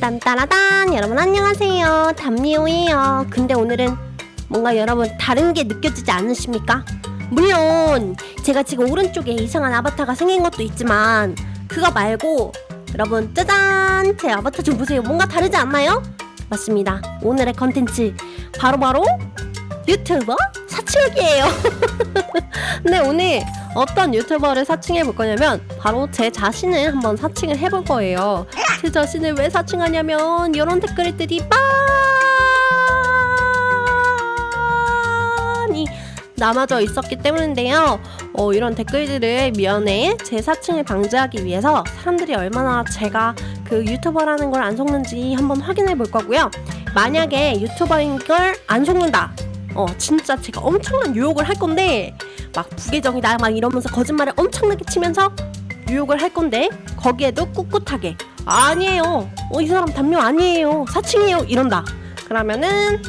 딴따라단. 여러분 안녕하세요. 단미호예요. 근데 오늘은 뭔가 여러분 다른 게 느껴지지 않으십니까? 물론 제가 지금 오른쪽에 이상한 아바타가 생긴 것도 있지만 그거 말고 여러분 짜잔! 제 아바타 좀 보세요. 뭔가 다르지 않나요? 맞습니다. 오늘의 컨텐츠 바로바로 유튜버 사칭하기예요. 근데 오늘 어떤 유튜버를 사칭해 볼 거냐면 바로 제 자신을 한번 사칭을 해볼 거예요. 제 자신을 왜 사칭하냐면 이런 댓글들이 많이 남아져 있었기 때문인데요. 어, 이런 댓글들을 미연에 제 사칭을 방지하기 위해서 사람들이 얼마나 제가 그 유튜버라는 걸 안 속는지 한번 확인해 볼 거고요. 만약에 유튜버인 걸 안 속는다. 어, 진짜 제가 엄청난 유혹을 할 건데 막 부계정이다 막 이러면서 거짓말을 엄청나게 치면서 유혹을 할 건데 거기에도 꿋꿋하게 아니에요 어, 이 사람 단명 아니에요 사칭이에요 이런다 그러면은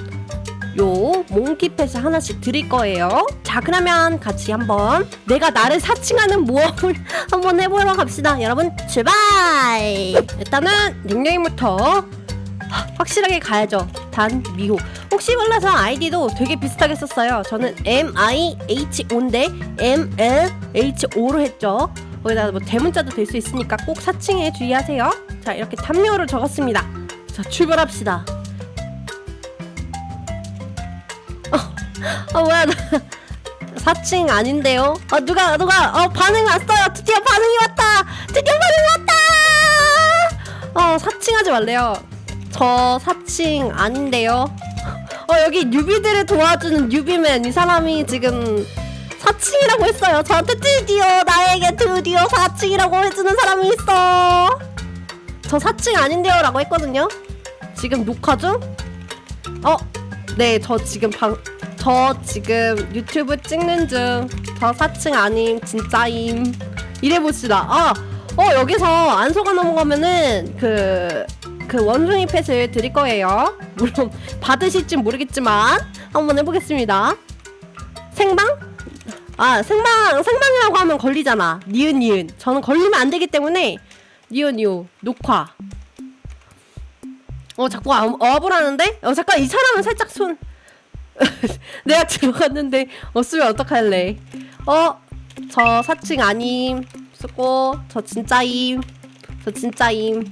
요 몽키펫을 하나씩 드릴 거예요 자 그러면 같이 한번 내가 나를 사칭하는 모험을 한번 해보러 갑시다 여러분 출발 일단은 닉네임부터 확실하게 가야죠. 단 미호. 혹시 몰라서 아이디도 되게 비슷하게 썼어요. 저는 M I H O인데 M L H O로 했죠. 거기다 뭐 대문자도 될 수 있으니까 꼭 사칭에 주의하세요. 자 이렇게 단묘를 적었습니다. 자 출발합시다. 어, 어 뭐야 나 사칭 아닌데요? 어 누가 누가 어 반응 왔어요. 드디어 반응이 왔다. 드디어 반응이 왔다. 어 사칭하지 말래요. 저 사칭 아닌데요. 어 여기 뉴비들을 도와주는 뉴비맨 이 사람이 지금 사칭이라고 했어요. 저한테 드디어 나에게 드디어 사칭이라고 해주는 사람이 있어. 저 사칭 아닌데요 라고 했거든요. 지금 녹화 중? 어, 네, 저 지금 방, 저 지금 유튜브 찍는 중. 저 사칭 아님, 진짜임. 이래 봅시다. 아, 어 여기서 안 속아 넘어가면은 그. 그 원숭이 펫을 드릴 거예요. 물론 받으실진 모르겠지만 한번 해보겠습니다. 생방? 아 생방 생방이라고 하면 걸리잖아. 니은 니은. 저는 걸리면 안 되기 때문에 니은 녹화. 어 자꾸 아- 어업을 하는데? 어 잠깐 이 사람은 살짝 손. 내가 들어갔는데 없으면 어떡할래? 어, 저 사칭 아님. 쓰고 저 진짜임. 저 진짜임.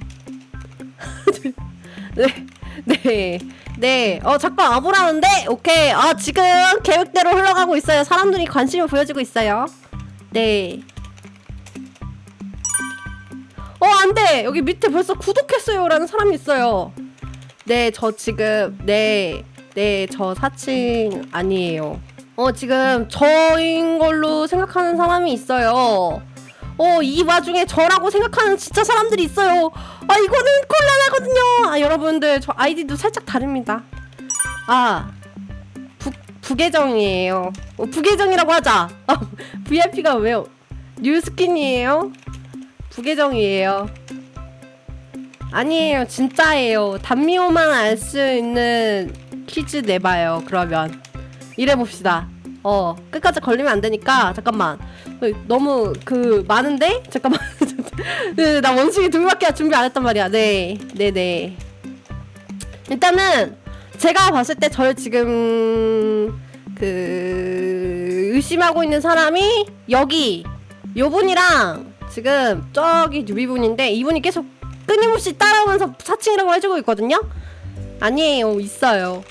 네, 네, 네. 어, 잠깐 와보라는데? 오케이. 아, 지금 계획대로 흘러가고 있어요. 사람들이 관심을 보여주고 있어요. 네. 안 돼! 여기 밑에 벌써 구독했어요. 라는 사람이 있어요. 네, 저 지금, 네, 네, 저 사칭 아니에요. 어, 지금 저인 걸로 생각하는 사람이 있어요. 어, 이 와중에 저라고 생각하는 진짜 사람들이 있어요. 아, 이거는 곤란하거든요. 아, 여러분들, 저 아이디도 살짝 다릅니다. 아, 부, 부계정이에요. 어, 부계정이라고 하자. 아, VIP가 왜요? 뉴스킨이에요? 부계정이에요. 아니에요, 진짜예요. 단미호만 알 수 있는 퀴즈 내봐요, 그러면. 이래 봅시다. 어, 끝까지 걸리면 안 되니까, 잠깐만. 어, 너무 그 많은데? 잠깐만. 네, 나 원숭이 둘밖에 준비 안 했단 말이야. 네, 네, 네. 일단은 제가 봤을 때 저를 지금 그 의심하고 있는 사람이 여기 요 분이랑 지금 저기 뉴비분인데 이분이 계속 끊임없이 따라오면서 사칭이라고 해주고 있거든요. 아니에요, 있어요.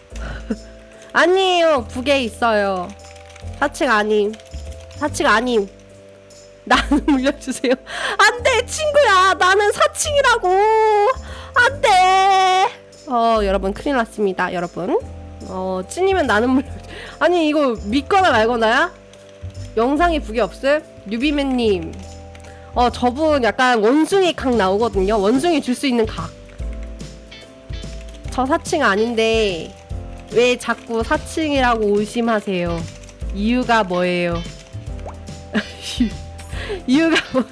아니에요, 북에 있어요. 사칭 아님. 사칭 아님. 나는 물려주세요. 안 돼, 친구야. 나는 사칭이라고. 안 돼. 어, 여러분, 큰일 났습니다, 여러분. 어, 찐이면 나는 물려. 아니, 이거 믿거나 말거나야? 영상이 북이 없음? 뉴비맨님. 어, 저분 약간 원숭이 각 나오거든요. 원숭이 줄 수 있는 각. 저 사칭 아닌데, 왜 자꾸 사칭이라고 의심하세요? 이유가 뭐예요? 이유가 뭐야?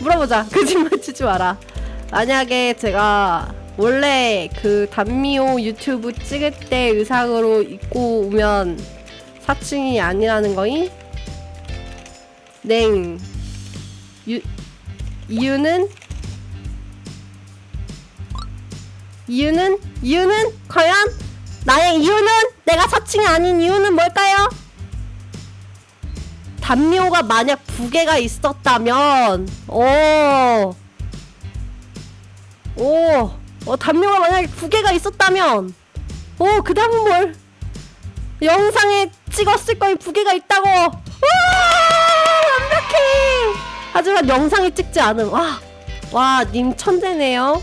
물어보자. 거짓말 치지 마라. 만약에 제가 원래 그 단미호 유튜브 찍을 때 의상으로 입고 오면 사칭이 아니라는 거임? 냉. 유, 이유는 이유는 이유는 과연 나의 이유는 내가 사칭이 아닌 이유는 뭘까요? 담요가 만약 두 개가 있었다면 오. 오. 어, 담요가 만약에 두 개가 있었다면 오, 그다음은 뭘? 영상에 찍었을 거에 두 개가 있다고. 와! 완벽해. 하지만 영상에 찍지 않음. 와. 와, 님 천재네요.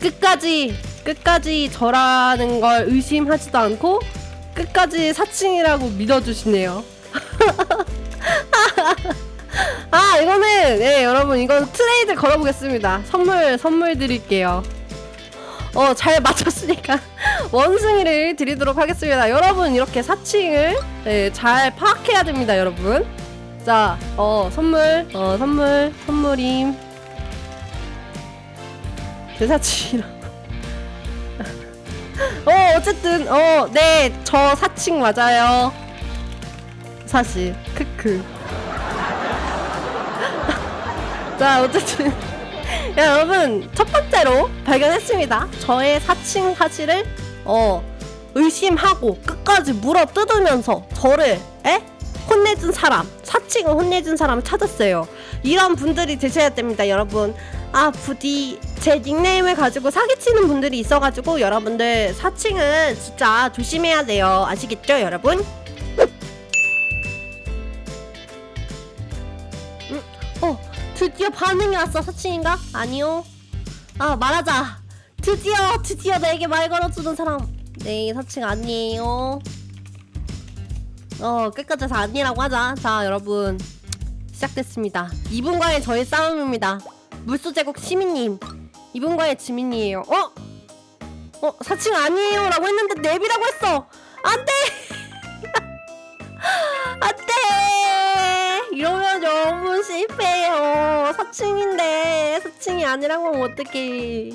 끝까지 끝까지 저라는 걸 의심하지도 않고 끝까지 사칭이라고 믿어주시네요. 아 이거는 네 여러분 이건 트레이드 걸어보겠습니다. 선물 선물 드릴게요. 어 잘 맞췄으니까 원숭이를 드리도록 하겠습니다. 여러분 이렇게 사칭을 네, 잘 파악해야 됩니다, 여러분. 자, 어 선물, 어 선물, 선물임. 제 사칭이라고. 어 어쨌든 어 네 저 사칭 맞아요. 사실 크크. 자 어쨌든 야, 여러분 첫 번째로 발견했습니다. 저의 사칭 사실을 어 의심하고 끝까지 물어 뜯으면서 저를 에 혼내준 사람 사칭을 혼내준 사람을 찾았어요. 이런 분들이 되셔야 됩니다, 여러분. 아 부디 제 닉네임을 가지고 사기치는 분들이 있어가지고 여러분들 사칭은 진짜 조심해야 돼요. 아시겠죠, 여러분? 음, 어 드디어 반응이 왔어 사칭인가? 아니요. 아 말하자. 드디어 드디어 나에게 말 걸어주는 사람. 네 사칭 아니에요. 어 끝까지 다 아니라고 하자. 자 여러분 시작됐습니다. 이분과의 저의 싸움입니다. 물소제국 시민님. 이분과의 지민이에요. 어? 어 사칭 아니에요 라고 했는데 넵이라고 했어. 안돼. 안돼. 이러면 여러분 실패해요. 사칭인데 사칭이 아니라고 하면 어떡해.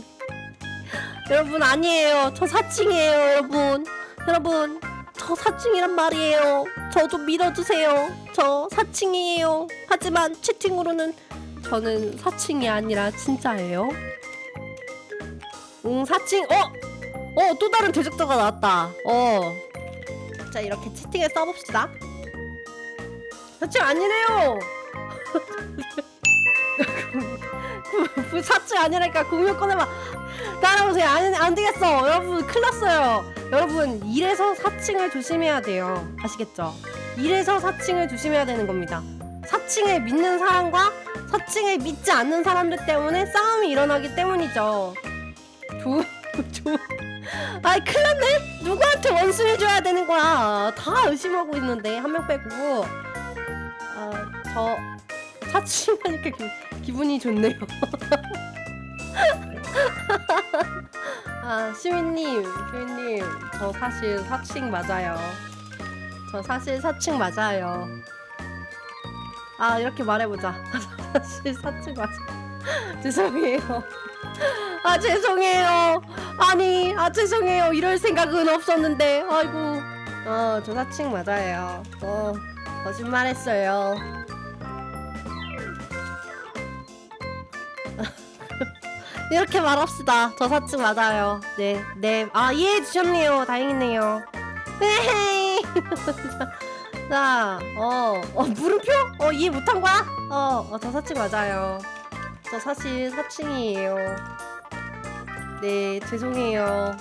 여러분 아니에요. 저 사칭이에요, 여러분. 여러분 저 사칭이란 말이에요. 저좀 믿어주세요. 저 사칭이에요. 하지만 채팅으로는 저는 사칭이 아니라 진짜예요. 응 사칭 어? 어 또 다른 대적자가 나왔다. 어. 자 이렇게 채팅에 써봅시다. 사칭 아니래요. 그 사칭 아니라니까 공유 꺼내봐. 따라오세요. 안, 안 되겠어. 여러분 큰일 났어요. 여러분 이래서 사칭을 조심해야 돼요. 아시겠죠? 이래서 사칭을 조심해야 되는 겁니다. 사칭을 믿는 사람과 사칭을 믿지 않는 사람들 때문에 싸움이 일어나기 때문이죠. 조, 조. 아이 큰일 났네. 누구한테 원수해 줘야 되는 거야. 다 의심하고 있는데 한 명 빼고. 아저 사칭하니까 기, 기분이 좋네요. 아 시민님, 시민님, 저 사실 사칭 맞아요. 저 사실 사칭 맞아요. 아 이렇게 말해보자. 사실 사칭 맞아. 죄송해요. 아 죄송해요. 아니 아 죄송해요. 이럴 생각은 없었는데. 아이고. 어 저 사칭 맞아요. 어 거짓말했어요. 이렇게 말합시다. 저 사칭 맞아요. 네, 네. 아, 이해해 주셨네요. 다행이네요. 네. 자, 어, 어, 물음표? 어, 이해 못한 거야? 어, 어, 저 사칭 맞아요. 저 사실 사칭이에요. 네, 죄송해요.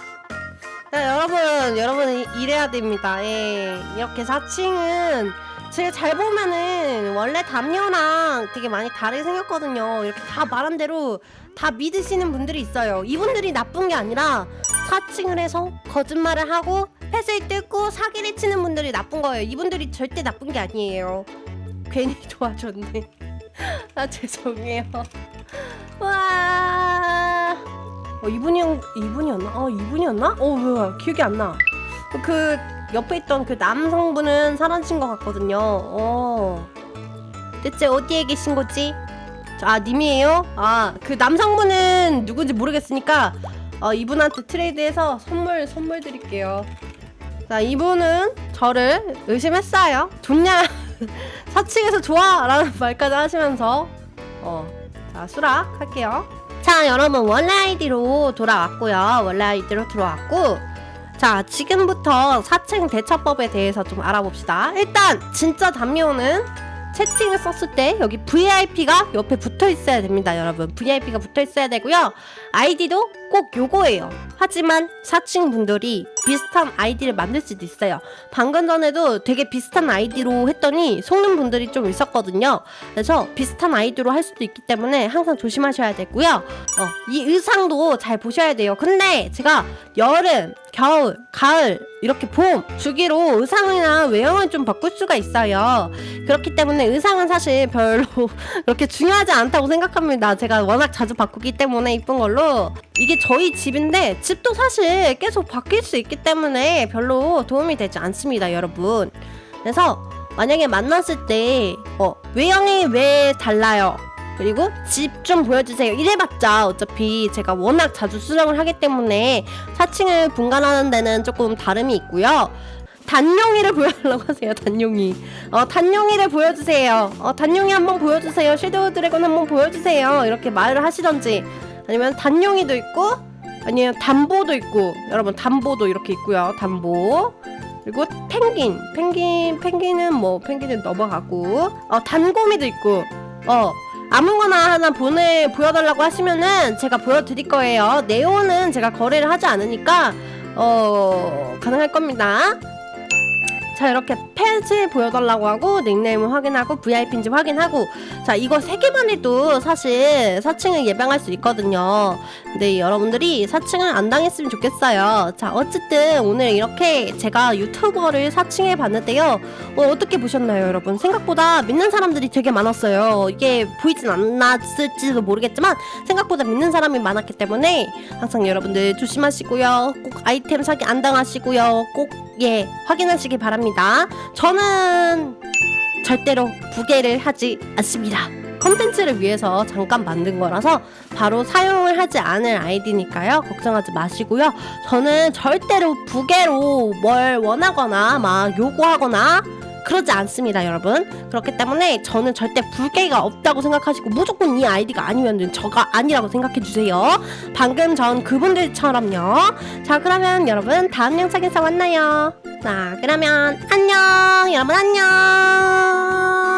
자, 여러분, 여러분, 이- 이래야 됩니다. 예. 이렇게 사칭은 제가 잘 보면은 원래 담요랑 되게 많이 다르게 생겼거든요. 이렇게 다 말한 대로 다 믿으시는 분들이 있어요. 이분들이 나쁜 게 아니라 사칭을 해서 거짓말을 하고 펫을 뜯고 사기를 치는 분들이 나쁜 거예요. 이분들이 절대 나쁜 게 아니에요. 괜히 도와줬네. 아 죄송해요. 와. 어 이분이 이분이었나? 어 이분이었나? 어 뭐야 기억이 안 나. 그 옆에 있던 그 남성분은 사라진 것 같거든요. 어. 대체 어디에 계신 거지? 아 님이에요? 아 그 남성분은 누군지 모르겠으니까 어, 이분한테 트레이드해서 선물 선물 드릴게요. 자 이분은 저를 의심했어요. 좋냐? 사칭해서 좋아 라는 말까지 하시면서 어 자 수락 할게요. 자자 여러분 원래 아이디로 돌아왔고요 원래 아이디로 들어왔고 자 지금부터 사칭 대처법에 대해서 좀 알아봅시다. 일단 진짜 담요는 채팅을 썼을 때 여기 VIP가 옆에 붙어 있어야 됩니다 여러분. VIP가 붙어 있어야 되고요. 아이디도 꼭 요거예요. 하지만 사칭 분들이 비슷한 아이디를 만들 수도 있어요. 방금 전에도 되게 비슷한 아이디로 했더니 속는 분들이 좀 있었거든요. 그래서 비슷한 아이디로 할 수도 있기 때문에 항상 조심하셔야 되고요. 어, 이 의상도 잘 보셔야 돼요. 근데 제가 여름 겨울 가을 이렇게 봄 주기로 의상이나 외형을 좀 바꿀 수가 있어요 그렇기 때문에 의상은 사실 별로 그렇게 중요하지 않다고 생각합니다. 제가 워낙 자주 바꾸기 때문에 이쁜 걸로 이게 저희 집인데 집도 사실 계속 바뀔 수 있기 때문에 별로 도움이 되지 않습니다, 여러분. 그래서 만약에 만났을 때 어, 외형이 왜 달라요? 그리고 집 좀 보여주세요. 이래봤자 어차피 제가 워낙 자주 수정을 하기 때문에 사칭을 분간하는 데는 조금 다름이 있고요. 단용이를 보여달라고 하세요. 단용이. 어 단용이를 보여주세요. 어 단용이 한번 보여주세요. 섀도우 드래곤 한번 보여주세요. 이렇게 말을 하시던지 아니면 단용이도 있고 아니면 담보도 있고 여러분 담보도 이렇게 있고요. 담보 그리고 펭귄 펭귄 펭귄은 뭐 펭귄은 넘어가고 어 단고미도 있고 어 아무거나 하나 보내 보여달라고 하시면은 제가 보여드릴 거예요. 네오는 제가 거래를 하지 않으니까 어 가능할 겁니다. 자 이렇게 펜치 보여달라고 하고 닉네임을 확인하고 VIP인지 확인하고 자 이거 세 개만 해도 사실 사칭을 예방할 수 있거든요. 근데 여러분들이 사칭을 안 당했으면 좋겠어요. 자 어쨌든 오늘 이렇게 제가 유튜버를 사칭해 봤는데요. 어, 어떻게 보셨나요 여러분? 생각보다 믿는 사람들이 되게 많았어요. 이게 보이진 않았을지도 모르겠지만 생각보다 믿는 사람이 많았기 때문에 항상 여러분들 조심하시고요. 꼭 아이템 사기 안 당하시고요. 꼭 예 확인하시기 바랍니다 저는 절대로 부계를 하지 않습니다. 컨텐츠를 위해서 잠깐 만든 거라서 바로 사용을 하지 않을 아이디니까요. 걱정하지 마시고요. 저는 절대로 부계로 뭘 원하거나 막 요구하거나 그러지 않습니다, 여러분. 그렇기 때문에 저는 절대 불계가 없다고 생각하시고 무조건 이 아이디가 아니면 저가 아니라고 생각해 주세요. 방금 전 그분들처럼요. 자, 그러면 여러분 다음 영상에서 만나요. 자, 그러면 안녕, 여러분 안녕.